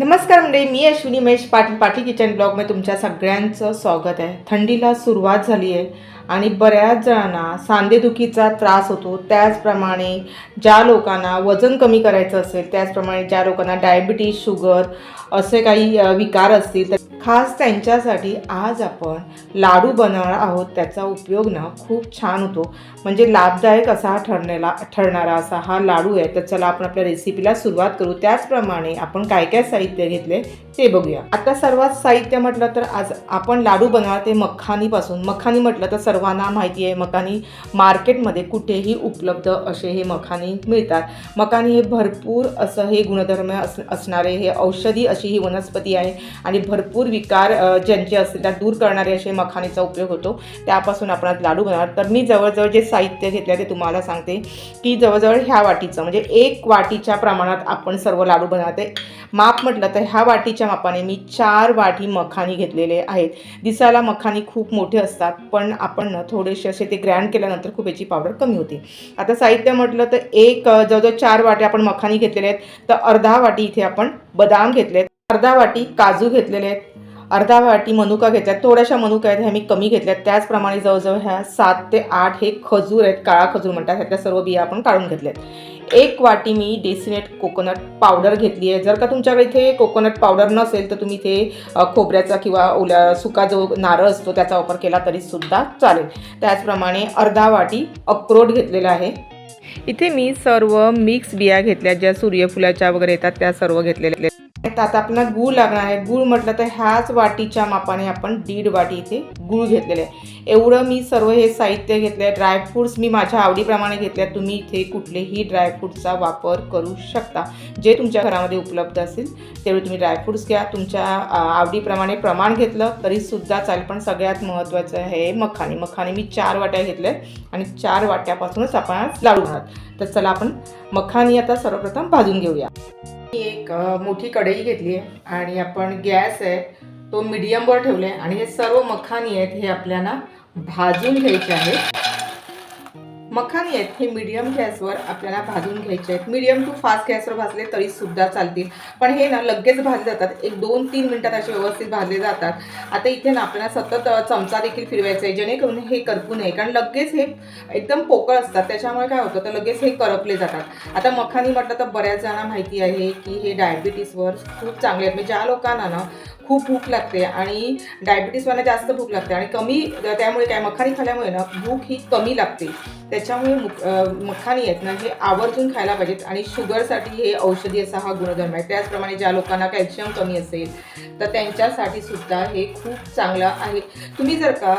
नमस्कार मंडळी मी अश्विनी महेश पाटील पाटील किचन ब्लॉगमध्ये तुमच्या सगळ्यांचं स्वागत आहे. थंडीला सुरुवात झाली आहे आणि बऱ्याच जणांना सांधेदुखीचा त्रास होतो. त्याचप्रमाणे ज्या लोकांना वजन कमी करायचं असेल त्याचप्रमाणे ज्या लोकांना डायबिटीज शुगर असे काही विकार असतील तर खास त्यांच्यासाठी आज आपण लाडू बनवणार आहोत. त्याचा उपयोग ना खूप छान होतो. म्हणजे लाभदायक असा हा ठरलेला ठरणारा असा हा लाडू आहे. तर चला आपण आपल्या रेसिपीला सुरुवात करू. त्याचप्रमाणे आपण काय काय साहित्य घेतले ते बघूया. आता सर्वात साहित्य म्हटलं तर आज आपण लाडू बनवणार ते मखानीपासून मखानी म्हटलं तर सर्वांना माहिती आहे मखानी मार्केटमध्ये कुठेही उपलब्ध असे हे मखानी मिळतात. मखानी हे भरपूर असं हे गुणधर्म अस असणारे हे औषधी अशी ही वनस्पती आहे. आणि भरपूर विकार ज्यांचे असतील त्या दूर करणारे असे मखानीचा उपयोग होतो. त्यापासून आपण आज लाडू बनवणार तर मी जवळजवळ जे साहित्य घेतलं ते तुम्हाला सांगते की जवळजवळ ह्या वाटीचं म्हणजे एक वाटीच्या प्रमाणात आपण सर्व लाडू बनवते. माप म्हटलं तर ह्या वाटीच्या मापाने मी चार वाटी मखानी घेतलेले आहेत. दिसायला मखानी खूप मोठे असतात पण आपण ना थोडेसे असे ते ग्रँड केल्यानंतर खूप याची पावडर कमी होते. आता साहित्य म्हटलं तर एक जवळजवळ चार वाटे आपण मखानी घेतलेले आहेत. तर अर्धा वाटी इथे आपण बदाम घेतले आहेत अर्धा वाटी काजू घेतलेले आहेत. अर्धा वाटी मनुका घेतल्यात. थोड्याशा मनुका आहेत ह्या मी कमी घेतल्यात. त्याचप्रमाणे जवळजवळ ह्या सात ते आठ हे खजूर आहेत काळा खजूर म्हणतात. ह्यातल्या सर्व बिया आपण काढून घेतल्यात. एक वाटी मी डेसिनेट कोकोनट पावडर घेतली आहे. जर का तुमच्याकडे इथे कोकोनट पावडर नसेल तर तुम्ही इथे खोबऱ्याचा किंवा ओल्या सुका जो नारळ असतो त्याचा वापर केला तरीसुद्धा चालेल. त्याचप्रमाणे अर्धा वाटी अक्रोड घेतलेला आहे. इथे मी सर्व मिक्स बिया घेतल्या ज्या सूर्यफुलाच्या वगैरे येतात त्या सर्व घेतलेल्या तर आता आपल्याला गूळ लागणार आहे. गूळ म्हटलं तर ह्याच वाटीच्या मापाने आपण दीड वाटी इथे गूळ घेतलेले आहे. एवढं मी सर्व हे साहित्य घेतलं आहे ड्रायफ्रूट्स मी माझ्या आवडीप्रमाणे घेतले आहेत तुम्ही इथे कुठलेही ड्रायफ्रूटचा वापर करू शकता. जे तुमच्या घरामध्ये उपलब्ध असेल तेवढे तुम्ही ड्रायफ्रूट्स घ्या. तुमच्या आवडीप्रमाणे प्रमाण घेतलं तरीसुद्धा चालेल. पण सगळ्यात महत्त्वाचं आहे मखाने मखाने मी चार वाट्या घेतल्या आणि चार वाट्यापासूनच आपण लाडू बनवत तर चला आपण मखानी आता सर्वप्रथम भाजून घेऊया. मी एक मोठी कढई घेतली आहे आणि आपण गॅस आहे तो मिडियमवर ठेवला आहे आणि हे सर्व मखानी आहेत हे आपल्याला भाजून घ्यायचे आहेत. मखानी आहेत हे मीडियम गॅसवर आपल्याला भाजून घ्यायचे आहेत. मीडियम टू फास्ट गॅसवर भाजले तरीसुद्धा चालतील. पण हे ना लगेच भाजले जातात. एक दोन तीन मिनटात असे व्यवस्थित भाजले जातात. आता इथे ना आपल्याला सतत चमचा देखील फिरवायचा आहे जेणेकरून हे करपू नये. कारण लगेच हे एकदम पोकळ असतात. त्याच्यामुळे काय होतं? तर लगेच हे करपले जातात. आता मखानी म्हटलं तर बऱ्याच जणांना माहिती आहे की हे डायबिटीसवर खूप चांगले आहेत. म्हणजे ज्या लोकांना ना खूप भूक लागते आणि डायबिटीसवाला जास्त भूक लागते आणि कमी त्यामुळे काय मखानी खाल्ल्यामुळे ना भूक ही कमी लागते. त्याच्यामुळे मखानी आहेत ना हे आवर्जून खायला पाहिजेत आणि शुगरसाठी हे औषधी असा हा गुणधर्म आहे. त्याचप्रमाणे ज्या लोकांना कॅल्शियम कमी असेल तर त्यांच्यासाठी सुद्धा हे खूप चांगलं आहे. तुम्ही जर का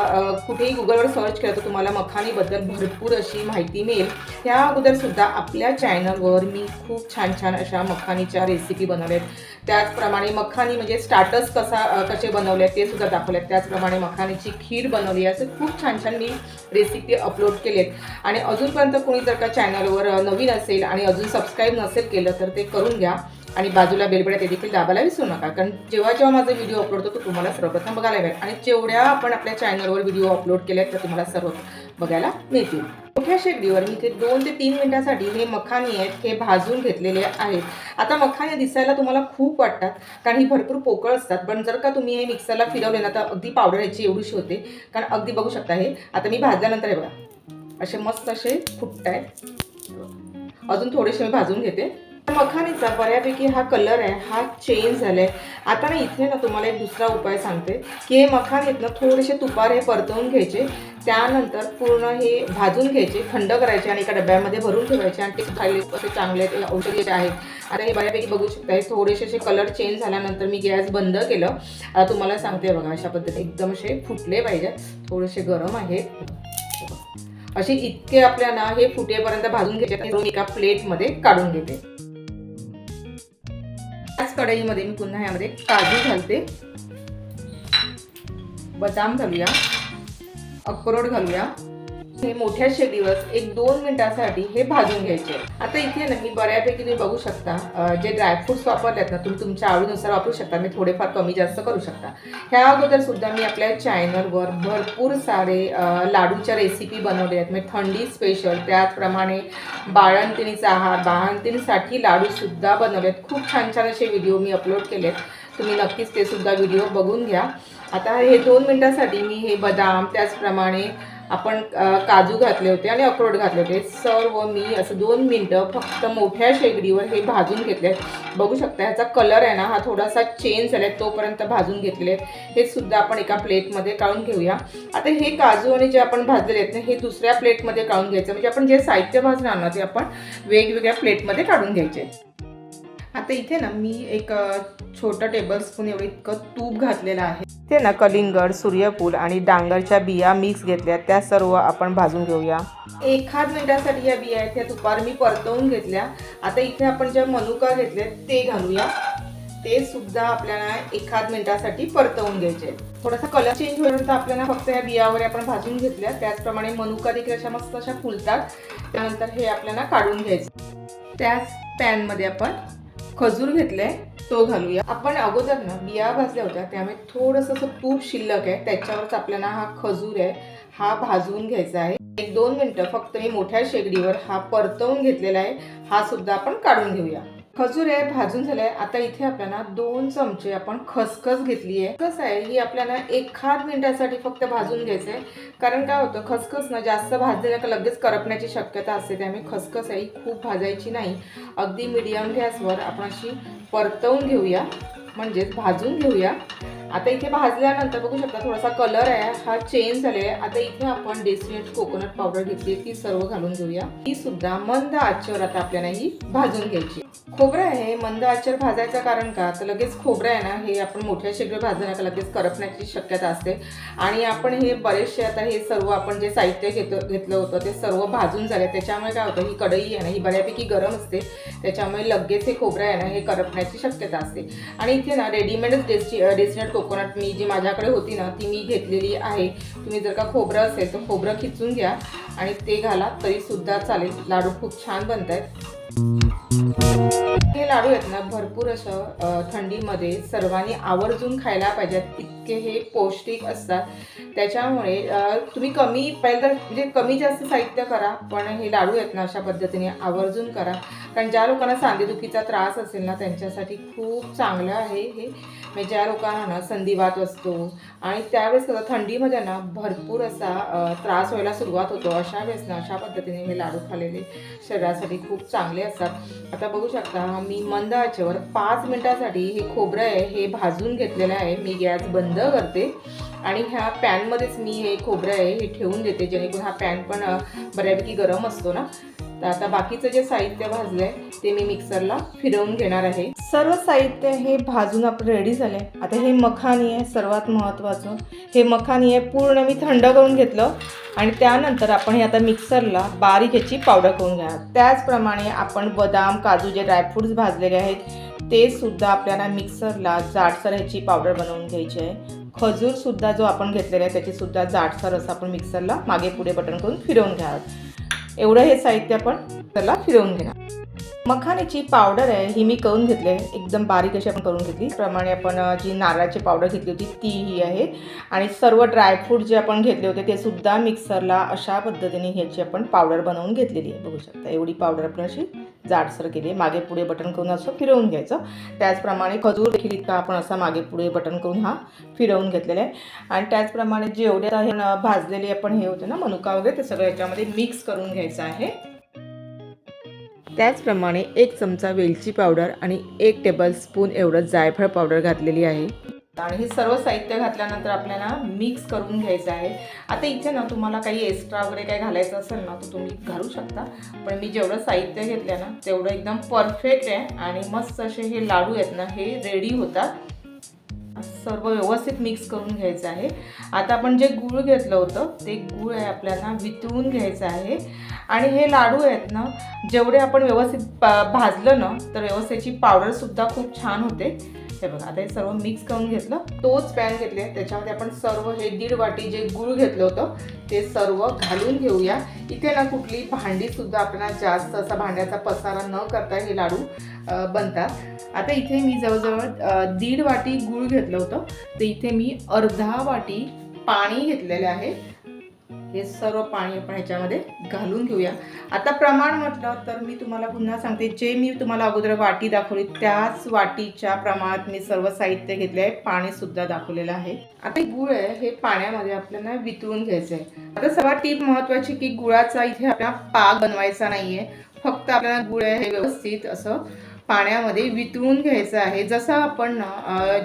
कुठेही गुगलवर सर्च केलं तर तुम्हाला मखानीबद्दल भरपूर अशी माहिती मिळेल. त्या अगोदरसुद्धा आपल्या चॅनलवर मी खूप छान छान अशा मखानीच्या रेसिपी बनवल्या आहेत. त्याचप्रमाणे मखानी म्हणजे स्टार्टर्स कसा कसे बनवले आहेत ते सुद्धा दाखवले आहेत त्याचप्रमाणे मखानीची खीर बनवली असे असं खूप छान छान मी रेसिपी अपलोड केलेत. आणि अजूनपर्यंत कोणी जर का चॅनलवर नवीन असेल आणि अजून सबस्क्राईब नसेल केलं तर ते करून घ्या. आणि बाजूला बेलबड्या ते देखील दाबायला विसरू नका. कारण जेव्हा जेव्हा माझा व्हिडिओ अपलोड होतो तो तुम्हाला सर्वप्रथम बघायला मिळेल. आणि जेवढ्या आपण आपल्या चॅनलवर व्हिडिओ अपलोड केले आहेत तर तुम्हाला सर्व बघायला मिळतील. मोठ्या शेगडीवर मी ते दोन ते तीन मिनिटासाठी हे मखाने आहेत हे भाजून घेतलेले आहेत. आता मखाने दिसायला तुम्हाला खूप वाटतात कारण ही भरपूर पोकळ असतात पण जर का तुम्ही हे मिक्सरला फिरवले ना तर अगदी पावडर याची एवढीशी होते कारण अगदी बघू शकता हे. आता मी भाजल्यानंतर हे बघा. असे मस्त असे फुटत आहेत अजून थोडेसे मी भाजून घेते. मखानीचा बऱ्यापैकी हा कलर आहे हा चेंज झालाय. आता ना इथे ना तुम्हाला एक दुसरा उपाय सांगते की हे मखानीत ना थोडेसे तुपार हे परतवून घ्यायचे त्यानंतर पूर्ण हे भाजून घ्यायचे थंड करायचे आणि एका डब्यामध्ये भरून ठेवायचे आणि ते खाल्ले असे चांगले ते औषधी आहेत. आता हे बऱ्यापैकी बघू शकता हे थोडेसे असे कलर चेंज झाल्यानंतर मी गॅस बंद केलं. आता तुम्हाला सांगते बघा अशा पद्धतीने एकदम असे फुटले पाहिजे थोडेसे गरम आहेत असे इतके आपल्याला हे फुटेपर्यंत भाजून घ्यायचे एका प्लेटमध्ये काढून घेते. कढईमध्ये मी पुन्हा यामध्ये काजू घालते. बदाम घालूया. अक्रोड घालूया. हे मोठ्या शेडीवर एक दोन मिनिटासाठी हे भाजून घ्यायचे. आता इथे ना मी बऱ्यापैकी तुम्ही बघू शकता जे ड्रायफ्रुट्स वापरलेत ना तुम्ही तुमच्या आवडीनुसार वापरू शकता मी थोडेफार कमी जास्त करू शकता. ह्या अगोदर सुद्धा मी आपल्या चॅनलवर भरपूर सारे लाडूच्या रेसिपी बनवले आहेत. म्हणजे थंडी स्पेशल त्याचप्रमाणे बाळंतिणीचा आहार बाळंतिणीसाठी लाडूसुद्धा बनवले आहेत. खूप छान छान असे व्हिडिओ मी अपलोड केले आहेत. तुम्ही नक्कीच ते सुद्धा व्हिडिओ बघून घ्या. आता हे दोन मिनटासाठी मी हे बदाम त्याचप्रमाणे आपण काजू घातले होते आणि अक्रोड घातले होते. सर्व मी असं दोन मिनटं फक्त मोठ्या शेगडीवर हे भाजून घेतले. बघू शकता ह्याचा कलर आहे ना हा थोडासा चेंज झाला आहे तोपर्यंत भाजून घेतलेले. आहेत हे सुद्धा आपण एका प्लेटमध्ये काढून घेऊया. आता हे काजू आणि जे आपण भाजलेले आहेत ना हे दुसऱ्या प्लेटमध्ये काढून घ्यायचं. म्हणजे आपण जे साहित्य भाजणार ना ते आपण वेगवेगळ्या प्लेटमध्ये काढून घ्यायचे. आता इथे ना मी एक छोटं टेबलस्पून एवढं इतकं तूप घातलेलं आहे. ते ना कलिंगड सूर्यफूल आणि डांगरच्या बिया मिक्स घेतल्या. त्या सर्व आपण भाजून घेऊया. एखाद मिनिटासाठी या बिया आहेत त्या तुपार मी परतवून घेतल्या. आता इथे आपण ज्या मनुका घेतले ते घालूया. ते सुद्धा आपल्याला एखाद मिनिटासाठी परतवून घ्यायचे थोडासा कलर चेंज होईपर्यंत आपल्याला फक्त या बिया वगैरे आपण भाजून घेतल्या. त्याचप्रमाणे मनुका देखील अशा मस्त अशा फुलतात. त्यानंतर हे आपल्याला काढून घ्यायचं. त्याच पॅनमध्ये आपण खजूर घेतलाय तो घालूया. आपण अगोदर ना बिया भाजल्या होत्या त्यामुळे थोडंसं असं तूप शिल्लक आहे त्याच्यावरच आपल्याला हा खजूर आहे हा भाजून घ्यायचा आहे. एक दोन मिनिटं फक्त मी मोठ्या शेगडीवर हा परतवून घेतलेला आहे हा सुद्धा आपण काढून घेऊया. खजूर आहे भाजून झालाय. आता इथे आपल्याला दोन चमचे आपण खसखस घेतली आहे. कसं आहे ही आपल्याला एखाद मिनिटासाठी फक्त भाजून घ्यायचं आहे कारण काय होतं खसखस ना जास्त भाजलेलं का लगेच करपण्याची शक्यता असते. त्यामुळे खसखस आहे ही खूप भाजायची नाही. अगदी मिडियम गॅसवर आपण अशी परतवून घेऊया. म्हणजेच भाजून घेऊया. आता इथे भाजल्यानंतर बघू शकता थोडासा कलर आहे हा चेंज झालेला आहे. आता इथे आपण डेसिनेट कोकोनट पावडर घेतली ती सर्व घालून घेऊया. ही सुद्धा मंद आचेवर आता आपल्याला ही भाजून घ्यायची. खोबरं आहे मंद आचेवर भाजायचं कारण का? तर लगेच खोबरं आहे ना हे आपण मोठ्या शेगडे भाजलं का लगेच करपण्याची शक्यता असते. आणि आपण हे बरेचसे आता हे सर्व आपण जे साहित्य घेतो घेतलं होतं ते सर्व भाजून झाले. त्याच्यामुळे काय होतं ही कढई आहे ना ही बऱ्यापैकी गरम असते. त्याच्यामुळे लगेच हे खोबरं आहे ना हे करपण्याची शक्यता असते. आणि इथे ना रेडीमेडच डेस्टी डेस्टिनेट कोकोनट मी जी माझ्याकडे होती ना ती मी घेतलेली आहे. तुम्ही जर का खोबरं असेल तर खोबरं खिचून घ्या आणि ते घाला तरीसुद्धा चालेल. लाडू खूप छान बनत आहेत हे लाडू आहेत ना भरपूर असं थंडीमध्ये सर्वांनी आवर्जून खायला पाहिजेत. इतके हे पौष्टिक असतात. त्याच्यामुळे तुम्ही कमी पहिलं तर म्हणजे कमी जास्त साहित्य करा पण हे लाडू आहेत ना अशा पद्धतीने आवर्जून करा. कारण ज्या लोकांना सांधेदुखीचा त्रास असेल ना त्यांच्यासाठी खूप चांगलं आहे हे. म्हणजे ज्या लोकांना ना संधिवात असतो आणि त्यावेळेस कसं थंडीमध्ये ना भरपूर असा त्रास व्हायला सुरुवात होतो. अशा वेळेस ना अशा पद्धतीने हे लाडू खाल्लेले शरीरासाठी खूप चांगले असतात. आता बघू शकता मी मंद आचेवर पाच मिनटासाठी हे खोबरं आहे हे भाजून घेतलेलं आहे. मी गॅस बंद करते आणि ह्या पॅनमध्येच मी हे खोबरं आहे हे ठेवून देते. जेणेकरून हा पॅन पण बऱ्यापैकी गरम असतो ना. तर आता बाकीचं जे साहित्य भाजलं आहे ते मी मिक्सरला फिरवून घेणार आहे. सर्व साहित्य हे भाजून आपलं रेडी झालं. आहे आता हे मखानी आहे सर्वात महत्त्वाचं. हे मखानी आहे पूर्ण मी थंड करून घेतलं. आणि त्यानंतर आपण हे आता मिक्सरला बारीक ह्याची पावडर करून घेणार. त्याचप्रमाणे आपण बदाम काजू जे ड्रायफ्रुट्स भाजलेले आहेत ते सुद्धा आपल्याला मिक्सरला जाडसर ह्याची पावडर बनवून घ्यायची आहे. खजूर सुद्धा जो आपण घेतलेला आहे त्याची सुद्धा जाडसर असं आपण मिक्सरला मागे पुढे बटन करून फिरवून घ्यावं एवढं हे साहित्य आपण त्याला फिरवून घेणार. मखाण्याची पावडर आहे ही मी करून घेतली आहे. एकदम बारीक अशी आपण करून घेतली. प्रमाणे आपण जी नारळाची पावडर घेतली होती ती ही आहे. आणि सर्व ड्रायफ्रूट जे आपण घेतले होते ते सुद्धा मिक्सरला अशा पद्धतीने ह्याची आपण पावडर बनवून घेतलेली आहे. बघू शकता एवढी पावडर आपण अशी जाडसर केली मागे पुढे बटन करून असं फिरवून घ्यायचं. त्याचप्रमाणे खजूर देखील इतका आपण असा मागे पुढे बटन करून हा फिरवून घेतलेला आहे. आणि त्याचप्रमाणे जेवढे आता हे भाजलेले आपण हे होते ना मनुका वगैरे ते सगळं याच्यामध्ये मिक्स करून घ्यायचं आहे. त्याचप्रमाणे एक चमचा वेलची पावडर आणि एक टेबलस्पून एवढं जायफळ पावडर घातलेली आहे. आणि हे सर्व साहित्य घातल्यानंतर आपल्याला मिक्स करून घ्यायचं आहे. आता इथे ना तुम्हाला काही एक्स्ट्रा वगैरे काही घालायचं असेल ना तर तुम्ही घालू शकता. पण मी जेवढं साहित्य घेतलं ना तेवढं एकदम परफेक्ट आहे. आणि मस्त असे हे लाडू आहेत ना हे रेडी होतात. सर्व व्यवस्थित मिक्स करून घ्यायचं आहे. आता आपण जे गूळ घेतलं होतं ते गूळ आहे आपल्याला वितळून घ्यायचं आहे. आणि हे लाडू आहेत ना जेवढे आपण व्यवस्थित पा- भाजलं ना तर व्यवस्थेची पावडरसुद्धा खूप छान होते. हे बघा आता हे सर्व मिक्स करून घेतलं. तोच पॅन घेतले. त्याच्यामध्ये आपण सर्व हे दीड वाटी जे गूळ घेतलं होतं ते सर्व घालून घेऊया. इथे ना कुठली भांडी सुद्धा आपल्याला जास्त असा भांड्याचा पसारा न करता हे लाडू बनतात. आता इथे मी जवळजवळ दीड वाटी गूळ घेतलं होतं. तर इथे मी अर्धा वाटी पाणी घेतलेले आहे. हे सर्व पाणी आपण ह्याच्यामध्ये घालून घेऊया. आता प्रमाण म्हटलं तर मी तुम्हाला पुन्हा सांगते जे मी तुम्हाला अगोदर वाटी दाखवली त्याच वाटीच्या प्रमाणात मी सर्व साहित्य घेतले आहे पाणीसुद्धा दाखवलेलं आहे. आता हे गुळ आहे हे पाण्यामध्ये आपल्याला वितळून घ्यायचं आहे आता सर्वात टीप महत्त्वाची की गुळाचा इथे आपल्याला पाक बनवायचा नाही आहे फक्त आपल्याला गुळ आहे हे व्यवस्थित असं पाण्यामध्ये वितळून घ्यायचं आहे. जसं आपण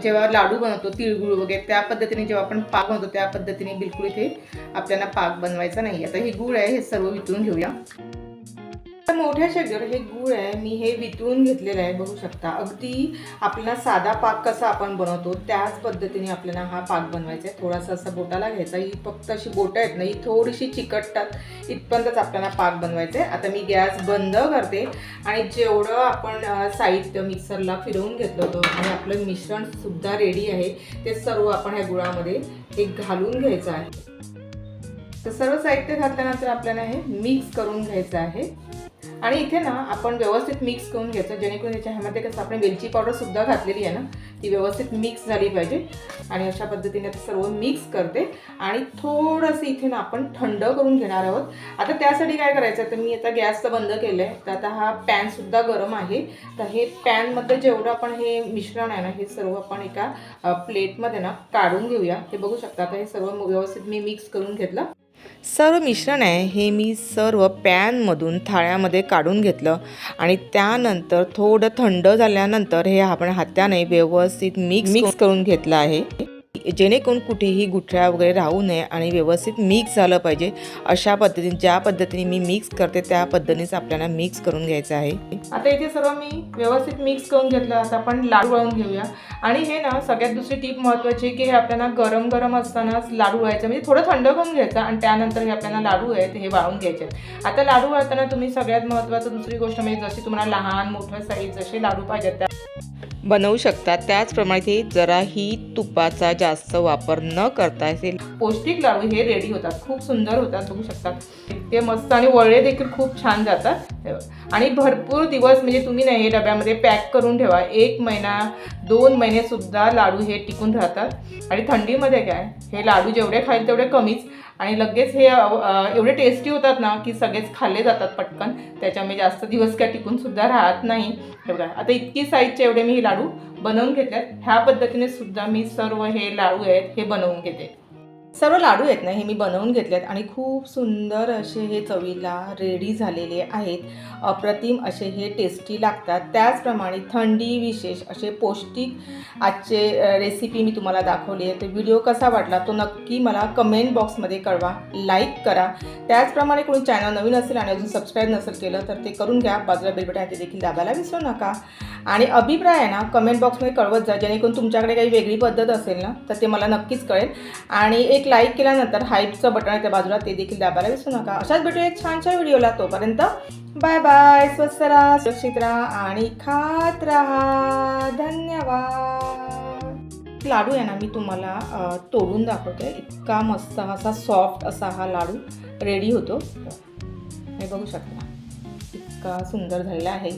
जेव्हा लाडू बनवतो तिळगुळ वगैरे त्या पद्धतीने जेव्हा आपण पाक बनवतो त्या पद्धतीने बिलकुल इथे आपल्याला पाक बनवायचा नाही आता हे गूळ आहे हे सर्व वितळून घेऊया. मोठ्या शेगर हे गूळ आहे मी हे वितळून घेतलेलं आहे बघू शकता. अगदी आपला साधा पाक कसा आपण बनवतो त्याच पद्धतीने आपल्याला हा पाक बनवायचा आहे. थोडासा असा बोटाला घ्यायचा ही फक्त अशी बोटं आहेत ना ही थोडीशी चिकटतात इथपर्यंतच आपल्याला पाक बनवायचा आहे आता मी गॅस बंद करते आणि जेवढं आपण साहित्य मिक्सरला फिरवून घेतलं होतं आणि आपलं मिश्रणसुद्धा रेडी आहे ते सर्व आपण ह्या गुळामध्ये एक घालून घ्यायचं आहे. तर सर्व साहित्य घातल्यानंतर आपल्याला हे मिक्स करून घ्यायचं आहे. आणि इथे ना आपण व्यवस्थित मिक्स करून घ्यायचं जेणेकरून याच्या ह्यामध्ये कसं आपण वेलची पावडरसुद्धा घातलेली आहे ना ती व्यवस्थित मिक्स झाली पाहिजे. आणि अशा पद्धतीने आता सर्व मिक्स करते. आणि थोडंसं इथे ना आपण थंड करून घेणार आहोत. आता त्यासाठी काय करायचं तर मी आता गॅस तर बंद केलं आहे तर आता हा पॅनसुद्धा गरम आहे. तर हे पॅनमध्ये जेवढं आपण हे मिश्रण आहे ना हे सर्व आपण एका प्लेटमध्ये ना काढून घेऊया. हे बघू शकता आता हे सर्व व्यवस्थित मी मिक्स करून घेतलं. सर्व मिश्रण आहे हे मी सर्व पॅनमधून थाळ्यामध्ये काढून घेतलं आणि त्यानंतर थोडं थंड झाल्यानंतर हे आपण हाताने व्यवस्थित मिक्स मिक्स करून घेतलं आहे. जेणेकरून कुठेही गुठळ्या वगैरे राहू नये आणि व्यवस्थित मिक्स झालं पाहिजे. अशा पद्धतीने ज्या पद्धतीने मी मिक्स करते त्या पद्धतीनेच आपल्याला मिक्स करून घ्यायचं आहे. आता इथे सर्व मी व्यवस्थित मिक्स करून घेतलं. आता आपण लाडू वळून घेऊया. आणि हे ना सगळ्यात दुसरी टीप महत्त्वाची की हे आपल्याला गरम गरम असतानाच लाडू व्हायचं म्हणजे थोडं थंड करून घ्यायचं आणि त्यानंतर हे आपल्याला लाडू आहेत हे वाळून घ्यायचे. आता लाडू वाळताना तुम्ही सगळ्यात महत्त्वाचं दुसरी गोष्ट म्हणजे जशी तुम्हाला लहान मोठं साईज जसे लाडू पाहिजेत त्या बनवू शकता त्याचप्रमाणे ते जराही तुपाचा जास्त वापर न करता असे पौष्टिक लाडू हे रेडी होतात. खूप सुंदर होतात. बघू शकता. ते मस्त आणि वळे देखील खूप छान जातात. आणि भरपूर दिवस म्हणजे तुम्ही नाही हे डब्यामध्ये पॅक करून ठेवा. एक महिना दोन महिने सुद्धा लाडू हे टिकून राहतात. आणि थंडीमध्ये काय? हे लाडू जेवढे खाईल तेवढे कमीच. आणि लगेच हे एवढे टेस्टी होतात ना की सगळेच खाल्ले जातात पटकन. त्याच्यामुळे जास्त दिवस काय टिकून सुद्धा राहत नाही. हे बघा. आता इतकी साईजचे एवढे मी हे लाडू बनवून घेतल्यात ह्या पद्धतीने सुद्धा मी सर्व हे लाडू आहेत हे बनवून घेते. सर्व लाडू आहेत ना हे मी बनवून घेतलेत आणि खूप सुंदर असे हे चवीला रेडी झालेले आहेत. अप्रतिम असे हे टेस्टी लागतात. त्याचप्रमाणे थंडी विशेष असे पौष्टिक आजचे रेसिपी मी तुम्हाला दाखवली आहे. तर व्हिडिओ कसा वाटला तो नक्की मला कमेंट बॉक्समध्ये कळवा लाईक करा. त्याचप्रमाणे कोणी चॅनल नवीन असेल आणि अजून सबस्क्राईब नसेल केलं तर ते करून घ्या. बाजूला बेलबटन आहे ते देखील दाबायला विसरू नका. आणि अभिप्राय आहे ना कमेंट बॉक्समध्ये कळवत जा जेणेकरून तुमच्याकडे काही वेगळी पद्धत असेल ना तर ते मला नक्कीच कळेल. आणि एक लाईक केल्यानंतर हाईपचं बटन आहे त्या बाजूला ते देखील दाबायला विसरू नका. अशाच भेटू एक छान व्हिडिओला तोपर्यंत बाय बाय स्वस्त राहा सुरक्षित राहा आणि खात राहा. धन्यवाद. लाडू आहे ना मी तुम्हाला तोडून दाखवते. इतका मस्त असा सॉफ्ट असा हा लाडू रेडी होतो. हे बघू शकता. इतका सुंदर झालेला आहे.